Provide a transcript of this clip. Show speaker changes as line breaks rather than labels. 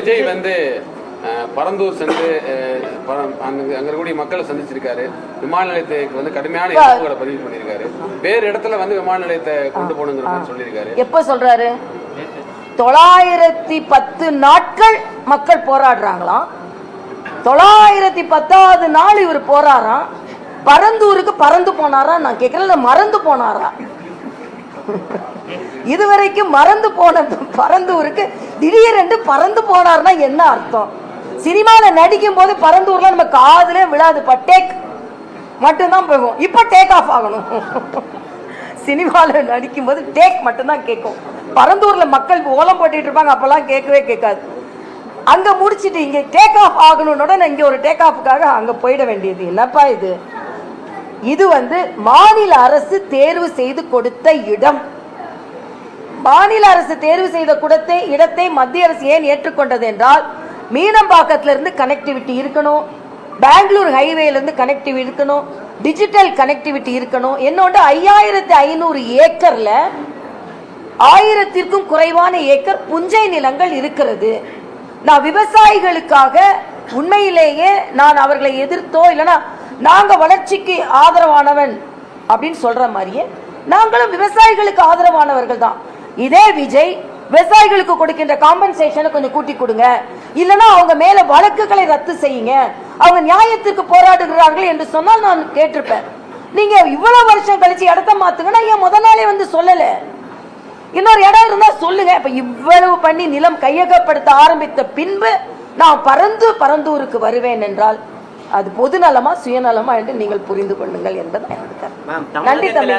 விஜய் வந்து பரந்தூர் சென்று அங்க இருக்கக்கூடிய மக்களை சந்திச்சிருக்காரு. விமான நிலையத்துக்கு வந்து கடுமையான எதிர்ப்புகளை பதிவு பண்ணியிருக்காரு. வேறு இடத்துல வந்து விமான நிலையத்தை கொண்டு போகணுங்கிற மாதிரி சொல்லியிருக்காரு.
எப்ப சொல்றாரு? தொள்ளாயிரத்தி பத்து நாட்கள் மக்கள் போராடுறாங்களாம். தொள்ளாயிரத்தி பத்தாவது நாள் இவர் போறாராம். பரந்தூருக்கு பறந்து போனாரா? நான் கேட்கறேன் மறந்து போனாரா? இதுவரைக்கும் மறந்து போன பரந்தூருக்கு திடீரென்று பறந்து போனார்னா என்ன அர்த்தம்? சினிமால நடிக்கும் போது பரந்தூர்லாம் நம்ம காதலே விழாது டேக் மட்டும்தான் போகும். இப்ப டேக் ஆஃப் ஆகணும். சினிமால நடிக்கும் போது டேக் மட்டும்தான் கேட்கும். பரந்தூர்ல மக்கள் ஓலம் போட்டுட்டு இருப்பாங்க அப்பெல்லாம் கேட்கவே கேட்காது. அங்க முடிச்சிட்டு இங்க டேக் ஆஃப் ஆகணும்னோட இங்க ஒரு டேக் ஆஃபுக்காக அங்க போயிட வேண்டியது. என்னப்பா இது? இது வந்து மாநில அரசு தேர்வு செய்து கொடுத்த இடம். மாநில அரசு தேர்வு செய்த குடத்தை இடத்தை மத்திய அரசு ஏன் ஏற்றுக்கொண்டது என்றால் மீனம்பாக்கத்துல இருந்து கனெக்டிவிட்டி இருக்கணும் பெங்களூர் ஹைவேல இருந்து கனெக்டிவிட்டி இருக்கணும் டிஜிட்டல் கனெக்டிவிட்டி இருக்கணும். என்னோட ஐயாயிரத்தி ஐநூறு ஏக்கர்ல ஆயிரத்திற்கும் குறைவான ஏக்கர் புஞ்சை நிலங்கள் இருக்கிறது. நான் விவசாயிகளுக்காக உண்மையிலேயே நான் அவர்களை எதிர்த்தோ இல்லைன்னா நாங்கள் வளர்ச்சிக்கு ஆதரவானவன் அப்படின்னு சொல்கிற மாதிரியே நாங்களும் விவசாயிகளுக்கு ஆதரவானவர்கள் தான். இதே விஜய் விவசாயிகளுக்கு கொடுக்கின்ற காம்பன்சேஷனை கொஞ்சம் கூட்டி கொடுங்க. இல்லைன்னா அவங்க மேல வழக்குகளை ரத்து செய்யுங்க. அவங்க நியாயத்திற்கு போராடுகிறார்கள் என்று சொன்னால் நான் கேட்டிருப்பேன். நீங்க இவ்வளவு வருஷம் கழிச்சு இடத்த மாத்துங்கன்னா ஏன் முத நாளே வந்து சொல்லல? இன்னொரு இடம் இருந்தா சொல்லுங்க. இப்ப இவ்வளவு பண்ணி நிலம் கையகப்படுத்த ஆரம்பித்த பின்பு நான் பறந்து பரந்தூருக்கு வருவேன் என்றால் அது பொது நலமா சுயநலமா என்று நீங்கள் புரிந்து கொள்ளுங்கள் என்பது நன்றி தம்பி.